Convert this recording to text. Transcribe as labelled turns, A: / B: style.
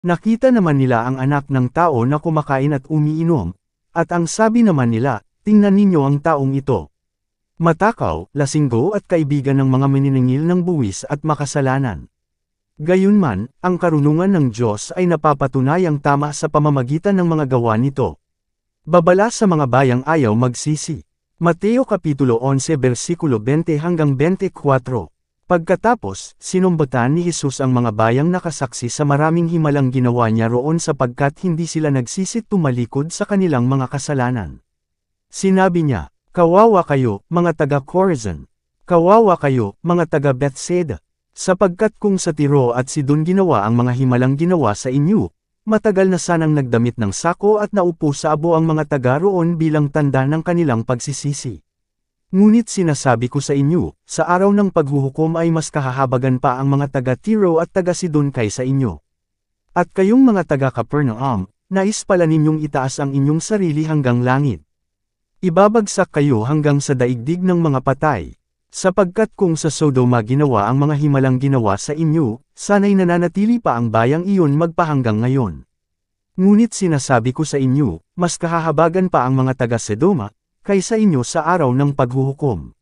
A: Nakita naman nila ang anak ng tao na kumakain at umiinom, at ang sabi naman nila, tingnan ninyo ang taong ito. Matakaw, lasinggo at kaibigan ng mga maniningil ng buwis at makasalanan. Gayunman, ang karunungan ng Diyos ay napapatunayang tama sa pamamagitan ng mga gawa nito. Babala sa mga bayang ayaw magsisi. Mateo Kapitulo 11 versikulo 20 hanggang 24 Pagkatapos, sinumbatan ni Jesus ang mga bayang nakasaksi sa maraming himalang ginawa niya roon sapagkat hindi sila nagsisit tumalikod sa kanilang mga kasalanan. Sinabi niya, Kawawa kayo, mga taga-Corazon. Kawawa kayo, mga taga-Bethsaida. Sapagkat kung sa Tiro at Sidon ginawa ang mga himalang ginawa sa inyo, matagal na sanang nagdamit ng sako at naupo sa abo ang mga taga roon bilang tanda ng kanilang pagsisisi. Ngunit sinasabi ko sa inyo, sa araw ng paghuhukom ay mas kahahabagan pa ang mga taga-Tiro at taga-Sidon kaysa inyo. At kayong mga taga-Capernaum, nais pala ninyong itaas ang inyong sarili hanggang langit. Ibabagsak kayo hanggang sa daigdig ng mga patay. Sapagkat kung sa Sodoma ginawa ang mga himalang ginawa sa inyo, sana'y nananatili pa ang bayang iyon magpahanggang ngayon. Ngunit sinasabi ko sa inyo, mas kahahabagan pa ang mga taga-Sedoma, kaysa inyo sa araw ng paghuhukom.